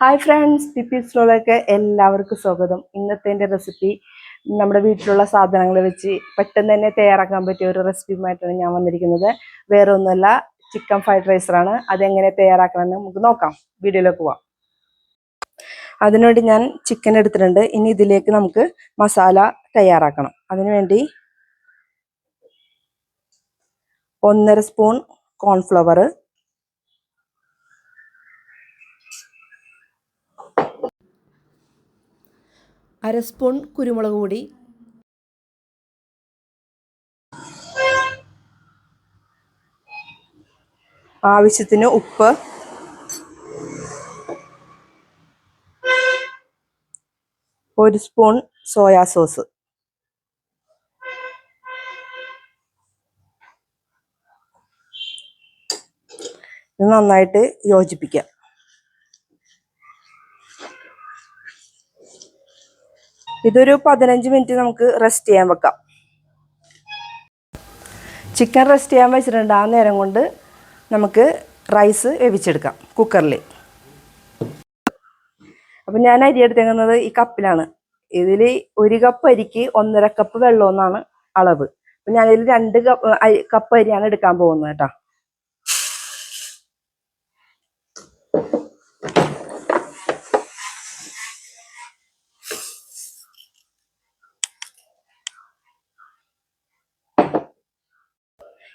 Hi friends പിപ്പി സ്ലോയിലേക്ക് എല്ലാവർക്കും സ്വാഗതം. ഇന്നത്തെ എന്റെ റെസിപ്പി നമ്മുടെ വീട്ടിലുള്ള സാധനങ്ങൾ വെച്ച് പെട്ടെന്ന് തന്നെ തയ്യാറാക്കാൻ പറ്റിയ ഒരു റെസിപ്പിയുമായിട്ടാണ് ഞാൻ വന്നിരിക്കുന്നത്. വേറെ ഒന്നുമല്ല ചിക്കൻ ഫ്രൈഡ് റൈസറാണ് അതെങ്ങനെ തയ്യാറാക്കണമെന്ന് നമുക്ക് നോക്കാം. വീഡിയോയിലേക്ക് പോവാം. അതിനുവേണ്ടി ഞാൻ ചിക്കൻ എടുത്തിട്ടുണ്ട്. ഇനി ഇതിലേക്ക് നമുക്ക് മസാല തയ്യാറാക്കണം. അതിനുവേണ്ടി ഒന്നര സ്പൂൺ കോൺഫ്ലവർ അര സ്പൂൺ കുരുമുളക് പൊടി. ആവശ്യത്തിന് ഉപ്പ്. ഒരു സ്പൂൺ സോയാ സോസ്. നന്നായിട്ട് യോജിപ്പിക്കാം. ഇതൊരു പതിനഞ്ച് മിനിറ്റ് നമുക്ക് റെസ്റ്റ് ചെയ്യാൻ വെക്കാം. ചിക്കൻ റെസ്റ്റ് ചെയ്യാൻ വെച്ചിട്ടുണ്ട്. ആ നേരം കൊണ്ട് നമുക്ക് റൈസ് വേവിച്ചെടുക്കാം കുക്കറിൽ. അപ്പം ഞാൻ അരി എടുത്തേക്കുന്നത് ഈ കപ്പിലാണ്. ഇതിൽ ഒരു കപ്പ് അരിക്ക് ഒന്നര കപ്പ് വെള്ളമെന്നാണ് അളവ്. അപ്പം ഞാനിതിൽ രണ്ട് കപ്പ് കപ്പ് അരിയാണ് എടുക്കാൻ പോകുന്നത് കേട്ടോ.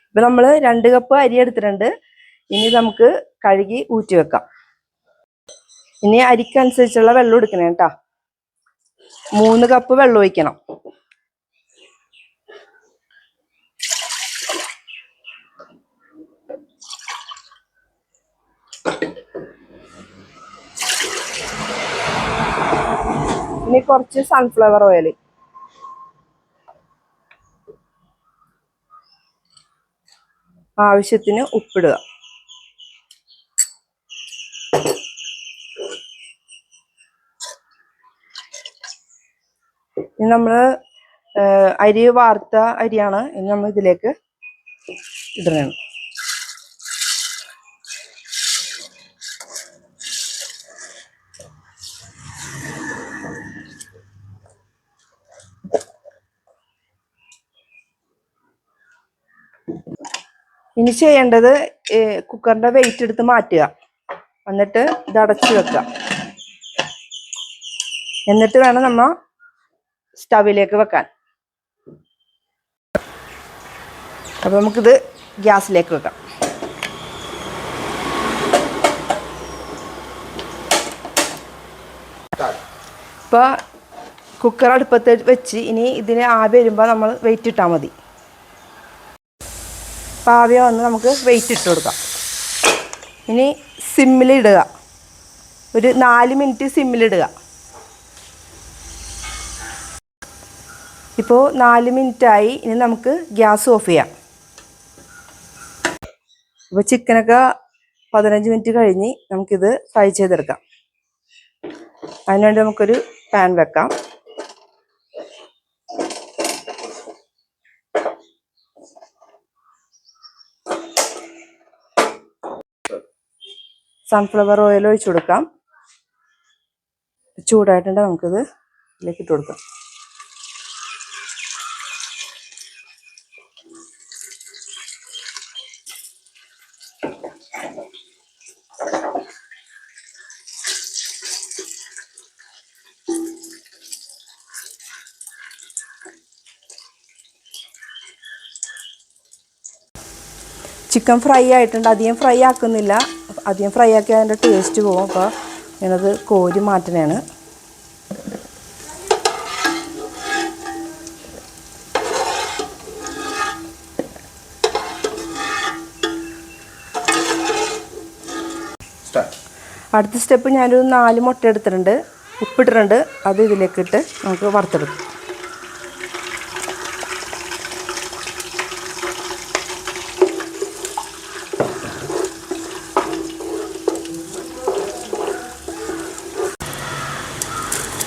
ഇപ്പൊ നമ്മൾ രണ്ട് കപ്പ് അരി എടുത്തിട്ടുണ്ട്. ഇനി നമുക്ക് കഴുകി ഊറ്റി വെക്കാം. ഇനി അരിക്കനുസരിച്ചുള്ള വെള്ളം എടുക്കണം കേട്ടാ. മൂന്ന് കപ്പ് വെള്ളം ഒഴിക്കണം. ഇനി കുറച്ച് സൺഫ്ലവർ ഓയിൽ ആവശ്യത്തിന് ഉപ്പിടുക. ഇനി നമ്മൾ അരി വാർത്ത അരിയാണ് ഇനി നമ്മൾ ഇതിലേക്ക് ഇടണം ഇനി ചെയ്യേണ്ടത് കുക്കറിന്റെ വെയിറ്റ് എടുത്ത് മാറ്റുക. എന്നിട്ട് ഇത് അടച്ചു വെക്കുക. എന്നിട്ട് വേണം നമ്മ സ്റ്റവിലേക്ക് വെക്കാൻ. അപ്പൊ നമുക്കിത് ഗ്യാസിലേക്ക് വെക്കാം. ഇപ്പൊ കുക്കർ അടുപ്പത്ത് വെച്ച് ഇനി ഇതിന് ആവി വരുമ്പോൾ നമ്മൾ വെയിറ്റ് ഇട്ടാൽ മതി. പാവ്യ വന്ന് നമുക്ക് വെയിറ്റ് ഇട്ട് കൊടുക്കാം. ഇനി സിമ്മിലിടുക ഒരു നാല് മിനിറ്റ് സിമ്മിലിടുക ഇപ്പോൾ നാല് മിനിറ്റായി ഇനി നമുക്ക് ഗ്യാസ് ഓഫ് ചെയ്യാം. ഇപ്പോൾ ചിക്കനൊക്കെ പതിനഞ്ച് മിനിറ്റ് കഴിഞ്ഞ് നമുക്കിത് ഫ്രൈ ചെയ്തെടുക്കാം. അതിനുവേണ്ടി നമുക്കൊരു പാൻ വെക്കാം. സൺഫ്ലവർ ഓയിൽ ഒഴിച്ചു കൊടുക്കാം. ചൂടായിട്ടുണ്ട് നമുക്കിത് ഇതിലേക്ക് ഇട്ട് കൊടുക്കാം. ചിക്കൻ ഫ്രൈ ആയിട്ടുണ്ട്. അധികം ഫ്രൈ ആക്കുന്നില്ല. അധികം ഫ്രൈ ആക്കി അതിന്റെ ടേസ്റ്റ് പോകും അപ്പോൾ ഞാനത് കോരി മാറ്റണേണ് അടുത്ത സ്റ്റെപ്പ് ഞാനൊരു നാല് മുട്ട എടുത്തിട്ടുണ്ട്. ഉപ്പിട്ടിട്ടുണ്ട്. അത് ഇതിലേക്കിട്ട് നമുക്ക് വറുത്തെടുക്കും.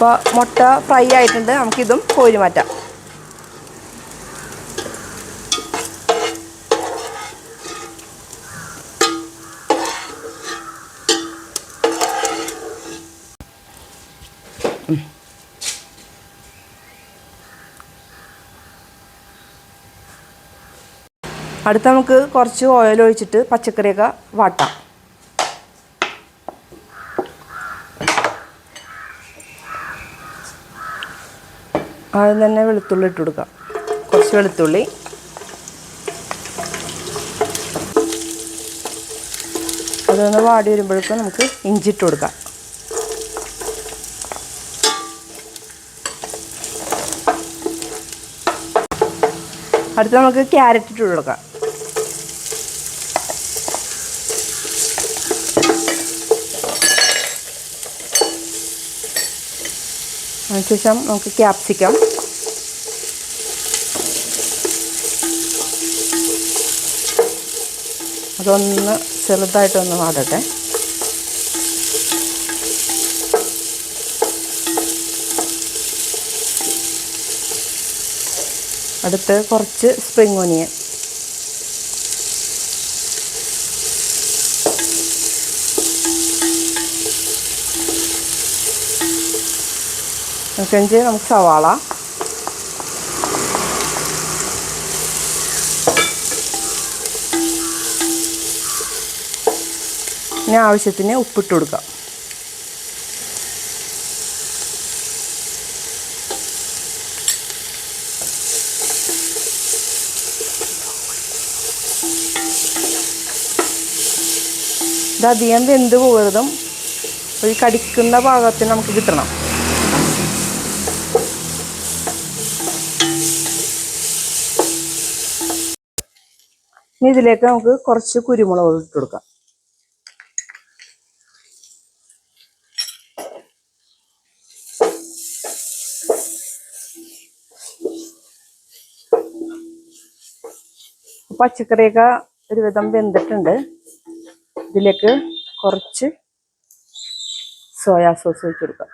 അപ്പോൾ മുട്ട ഫ്രൈ ആയിട്ടുണ്ട്. നമുക്കിതും കോരി മാറ്റാം. അടുത്ത് നമുക്ക് കുറച്ച് ഓയിൽ ഒഴിച്ചിട്ട് പച്ചക്കറിയൊക്കെ വാട്ടാം. ആദ്യം തന്നെ വെളുത്തുള്ളി ഇട്ട് കൊടുക്കാം. കുറച്ച് വെളുത്തുള്ളി. അതൊന്ന് വാടി വരുമ്പോഴേക്കും നമുക്ക് ഇഞ്ചി ഇട്ട് കൊടുക്കാം. അടുത്ത് നമുക്ക് ക്യാരറ്റ് ഇട്ട് കൊടുക്കാം. അതിനുശേഷം നമുക്ക് ക്യാപ്സിക്കം. അതൊന്ന് ചെറുതായിട്ടൊന്ന് വാടട്ടെ. അടുത്ത് കുറച്ച് സ്പ്രിംഗ് ഒനിയൻ. നമുക്കഞ്ച് നമുക്ക് സവാള. ഇനി ആവശ്യത്തിന് ഉപ്പിട്ട് കൊടുക്കാം. ഇത് അധികം വെന്ത് പോകരുതും. ഒരു കടിക്കുന്ന ഭാഗത്തിന് നമുക്ക് കിട്ടണം. ഇനി ഇതിലേക്ക് നമുക്ക് കുറച്ച് കുരുമുളക് ഇട്ട് കൊടുക്കാം. പച്ചക്കറിയൊക്കെ ഒരുവിധം വെന്തിട്ടുണ്ട്. ഇതിലേക്ക് കുറച്ച് സോയാ സോസ് വെച്ച് കൊടുക്കാം.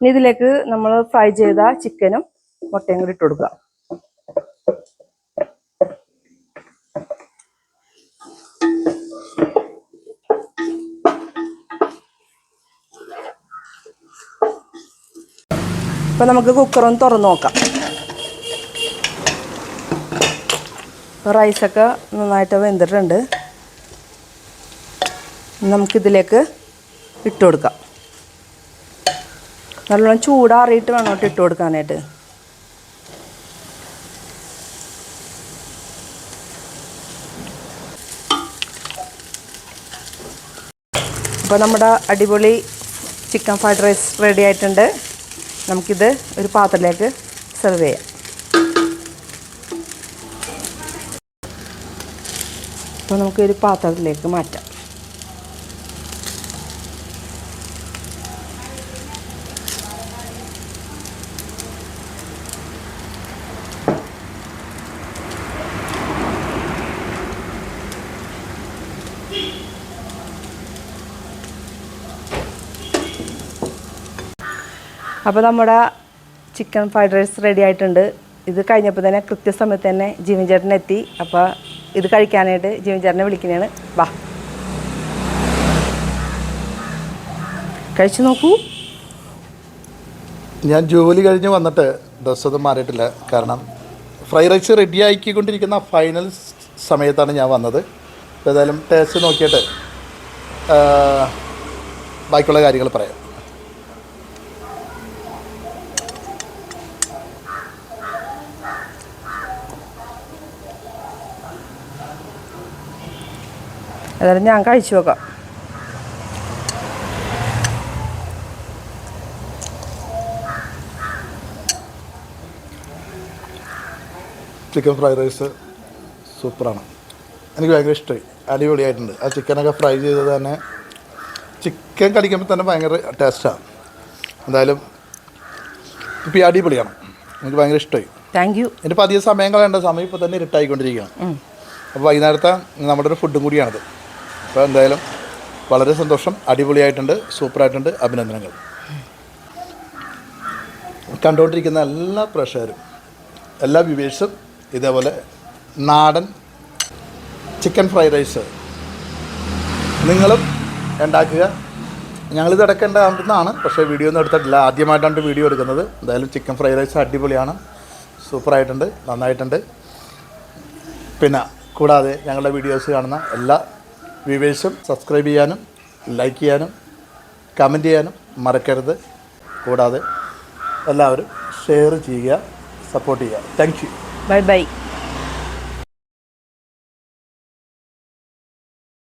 ഇനി ഇതിലേക്ക് നമ്മൾ ഫ്രൈ ചെയ്ത ചിക്കനും മുട്ടയും കൂടി ഇട്ട് കൊടുക്കുക. അപ്പൊ നമുക്ക് കുക്കർ ഒന്ന് തുറന്നു നോക്കാം. റൈസൊക്കെ നന്നായിട്ട് വെന്തിട്ടുണ്ട്. നമുക്കിതിലേക്ക് ഇട്ട് കൊടുക്കാം. നല്ലോണം ചൂടാറിയിട്ട് വേണം കേട്ടോ ഇട്ട് കൊടുക്കാനായിട്ട്. അപ്പോൾ നമ്മുടെ അടിപൊളി ചിക്കൻ ഫ്രൈഡ് റൈസ് റെഡി ആയിട്ടുണ്ട്. നമുക്കിത് ഒരു പാത്രത്തിലേക്ക് സെർവ് ചെയ്യാം. അപ്പോൾ നമുക്ക് ഒരു പാത്രത്തിലേക്ക് മാറ്റാം. അപ്പോൾ നമ്മുടെ ചിക്കൻ ഫ്രൈഡ് റൈസ് റെഡി ആയിട്ടുണ്ട്. ഇത് കഴിഞ്ഞപ്പോൾ തന്നെ കൃത്യസമയത്ത് തന്നെ ജീവൻ ചേട്ടൻ എത്തി. അപ്പോൾ ഇത് കഴിക്കാനായിട്ട് ജീവൻ ചേട്ടനെ വിളിക്കുന്നതാണ്. വാ. കഴിച്ചു നോക്കൂ. ഞാൻ ജോലി കഴിഞ്ഞ് വന്നിട്ട് ഡ്രസ്സൊന്നും മാറിയിട്ടില്ല. കാരണം ഫ്രൈ റൈസ് റെഡി ആക്കിക്കൊണ്ടിരിക്കുന്ന ഫൈനൽ സമയത്താണ് ഞാൻ വന്നത്. ഏതായാലും ടേസ്റ്റ് നോക്കിയിട്ട് ബാക്കിയുള്ള കാര്യങ്ങൾ പറയാം. ഏതായാലും ഞാൻ കഴിച്ചു വെക്കാം. ചിക്കൻ ഫ്രൈഡ് റൈസ് സൂപ്പറാണ്. എനിക്ക് ഭയങ്കര ഇഷ്ടമായി അടിപൊളിയായിട്ടുണ്ട്. ആ ചിക്കനൊക്കെ ഫ്രൈ ചെയ്തത് തന്നെ ചിക്കൻ കടിക്കുമ്പോൾ തന്നെ ഭയങ്കര ടേസ്റ്റാണ് എന്തായാലും ഇപ്പോൾ ഈ അടിപൊളിയാണ്. എനിക്ക് ഭയങ്കര ഇഷ്ടമായി താങ്ക് യു ഇനിയിപ്പോൾ അധികം സമയം കളയേണ്ട. സമയം ഇപ്പോൾ തന്നെ ഇരുട്ടായിക്കൊണ്ടിരിക്കുകയാണ്. അപ്പോൾ വൈകുന്നേരത്തെ നമ്മുടെ ഒരു ഫുഡും കൂടിയാണിത്. അപ്പോൾ എന്തായാലും വളരെ സന്തോഷം. അടിപൊളിയായിട്ടുണ്ട്. സൂപ്പറായിട്ടുണ്ട്. അഭിനന്ദനങ്ങൾ. കണ്ടുകൊണ്ടിരിക്കുന്ന എല്ലാ പ്രഷറും എല്ലാ വ്യൂവേഴ്സും ഇതേപോലെ നാടൻ ചിക്കൻ ഫ്രൈഡ് റൈസ് നിങ്ങളും ഉണ്ടാക്കുക. ഞങ്ങളിത് എടുക്കേണ്ടതാണ് പക്ഷേ വീഡിയോ ഒന്നും എടുത്തിട്ടില്ല. ആദ്യമായിട്ടാണ് വീഡിയോ എടുക്കുന്നത്. എന്തായാലും ചിക്കൻ ഫ്രൈഡ് റൈസ് അടിപൊളിയാണ്. സൂപ്പറായിട്ടുണ്ട്. നന്നായിട്ടുണ്ട്. പിന്നെ കൂടാതെ ഞങ്ങളുടെ വീഡിയോസ് കാണുന്ന എല്ലാ വ്യൂവേഴ്സും സബ്സ്ക്രൈബ് ചെയ്യാനും ലൈക്ക് ചെയ്യാനും കമന്റ് ചെയ്യാനും മറക്കരുത്. കൂടാതെ എല്ലാവരും ഷെയർ ചെയ്യുക സപ്പോർട്ട് ചെയ്യുക. Thank you. Bye bye.